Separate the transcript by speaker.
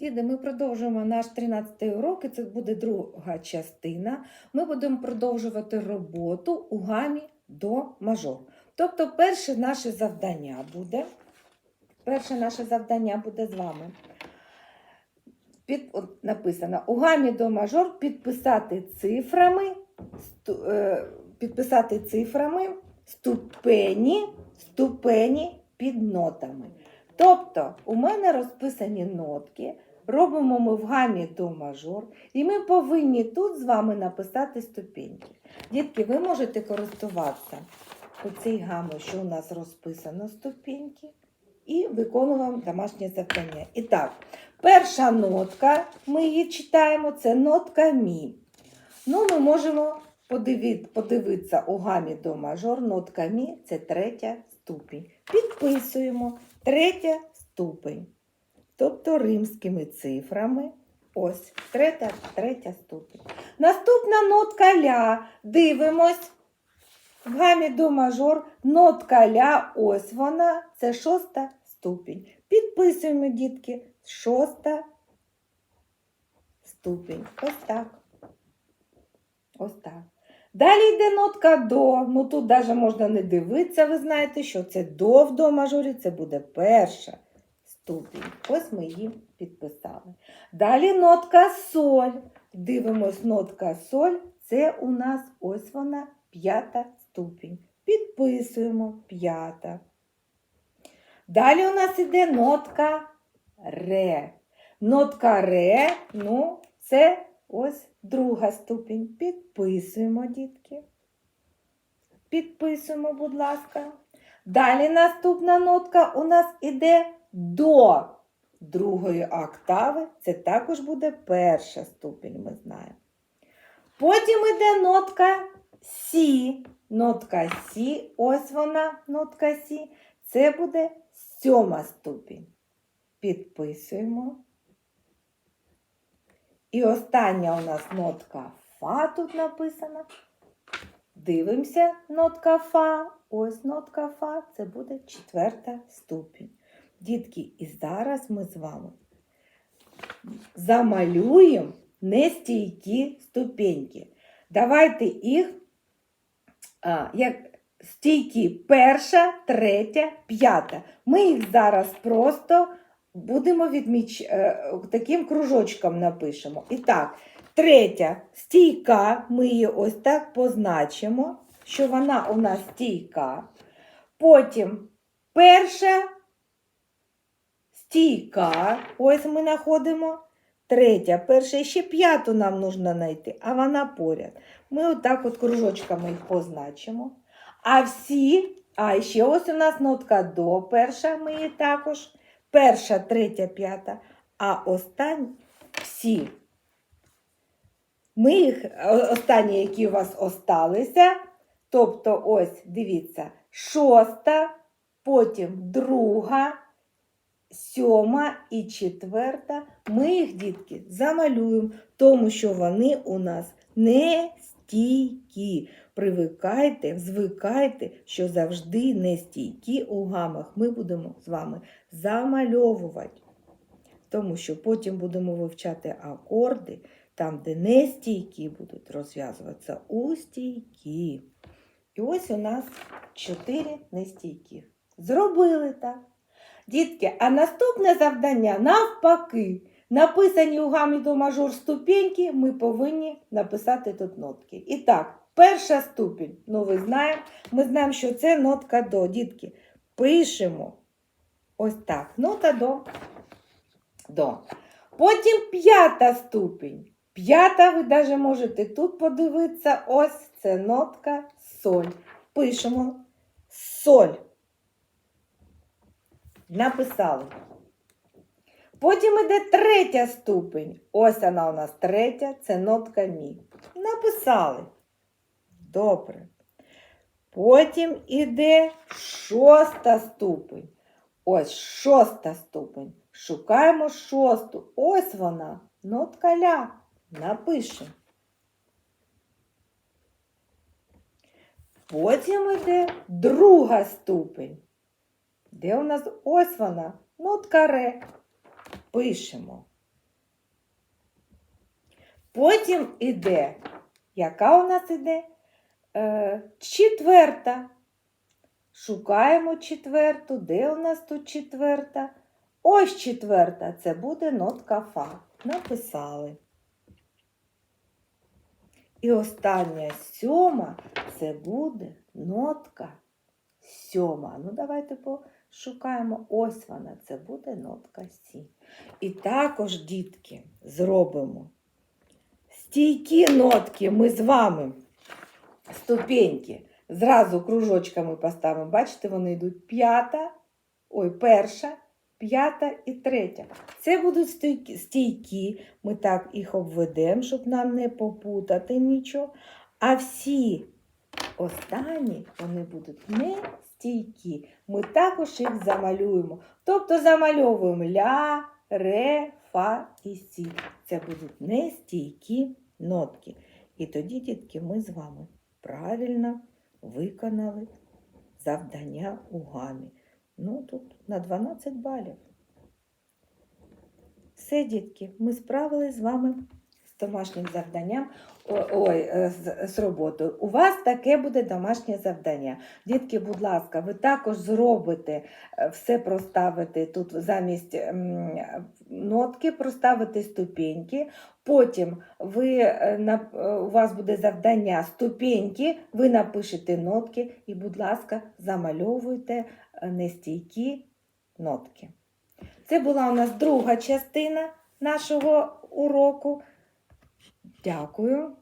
Speaker 1: Діди, ми продовжуємо наш 13-й урок, і це буде друга частина. Ми будемо продовжувати роботу у гамі до мажор. Тобто, перше наше завдання буде. Перше наше завдання буде з вами. Під, от, написано у гамі до мажор підписати цифрами, сту, е, підписати цифрами ступені, ступені під нотами. Тобто, у мене розписані нотки, робимо ми в гамі до мажор, і ми повинні тут з вами написати ступеньки. Дітки, ви можете користуватися оцій гамою, що у нас розписано ступеньки, і виконуємо домашнє завдання. І так, перша нотка, ми її читаємо, це нотка мі. Ну, ми можемо подивитися у гамі до мажор, нотка мі це третя ступінь. Підписуємо третя ступень. Тобто римськими цифрами. Ось, третя, третя ступень. Наступна нотка ля. Дивимось. В гамі до мажор нотка ля, ось вона, це шоста ступінь. Підписуємо, дітки, шоста ступінь. Ось так. Ось так. Далі йде нотка до. Ну тут навіть можна не дивитися, ви знаєте, що це до в до мажорі, це буде перша ступінь. Ось ми її підписали. Далі нотка соль. Дивимось, нотка соль. Це у нас ось вона п'ята ступінь. Підписуємо п'ята. Далі у нас іде нотка ре. Нотка ре, ну, це ось друга ступінь. Підписуємо, дітки. Підписуємо, будь ласка. Далі наступна нотка у нас іде до другої октави. Це також буде перша ступінь, ми знаємо. Потім іде нотка Сі. Нотка Сі, ось вона, нотка Сі. Це буде сьома ступінь. Підписуємо. І остання у нас нотка Фа тут написана. Дивимося, нотка Фа. Ось нотка Фа, це буде четверта ступінь. Дітки, і зараз ми з вами замалюємо нестійкі ступеньки. Давайте їх а, як стійкі перша, третя, п'ята. Ми їх зараз просто будемо відміч... е, таким кружочком напишемо. І так, третя стійка, ми її ось так позначимо, що вона у нас стійка. Потім перша стійка, ось ми знаходимо. Третя, перша ще п'яту нам потрібно знайти, а вона поряд. Ми отак от кружочками їх позначимо. А всі, а ще ось у нас нотка до перша, ми її також. Перша, третя, п'ята, а останні всі. Ми їх, останні, які у вас осталися, тобто, ось, дивіться, шоста, потім друга, сьома і четверта. Ми їх, дітки, замалюємо, тому що вони у нас не стійкі. Привикайте, звикайте, що завжди не стійкі у гамах. Ми будемо з вами замальовувати. Тому що потім будемо вивчати акорди, там, де не стійкі будуть розв'язуватися у стійкі. І ось у нас чотири нестійкі. Зробили так. Дітки, а наступне завдання навпаки. Написані у гамі до мажор ступеньки, ми повинні написати тут нотки. І так, перша ступінь. Ну, ви знаємо, ми знаємо, що це нотка до. Дітки, пишемо ось так. Нота до. До. Потім п'ята ступінь. П'ята, ви навіть можете тут подивитися. Ось це нотка соль. Пишемо соль. Написали. Потім іде третя ступень. Ось вона у нас третя, це нотка мі. Написали. Добре. Потім іде шоста ступень. Ось шоста ступень. Шукаємо шосту. Ось вона. Нотка ля. Напишемо. Потім іде друга ступень. Де у нас ось вона? Нотка ре. Пишемо. Потім іде. Яка у нас іде? Е, четверта. Шукаємо четверту. Де у нас тут четверта? Ось четверта. Це буде нотка Фа. Написали. І остання сьома це буде нотка сьома. Ну, давайте пошукаємо. Ось вона, це буде нотка Сі. І також, дітки, зробимо стійкі нотки ми з вами. Ступеньки. Зразу кружочками поставимо. Бачите, вони йдуть п'ята, ой, перша, п'ята і третя. Це будуть стійкі. Ми так їх обведемо, щоб нам не попутати нічого. А всі останні вони будуть не стійкі. Ми також їх замалюємо. Тобто замальовуємо ля, ре, фа і сі. Це будуть нестійкі нотки. І тоді, дітки, ми з вами правильно виконали завдання у гамі. Ну, тут на 12 балів. Все, дітки, ми справились з вами домашнім завданням. Ой, е, з, з роботою. У вас таке буде домашнє завдання. Дітки, будь ласка, ви також зробите е, все проставити тут замість нотки, проставити ступеньки. Потім ви, е, у вас буде завдання ступеньки, ви напишете нотки і, будь ласка, замальовуйте нестійкі нотки. Це була у нас друга частина нашого уроку. Дякую.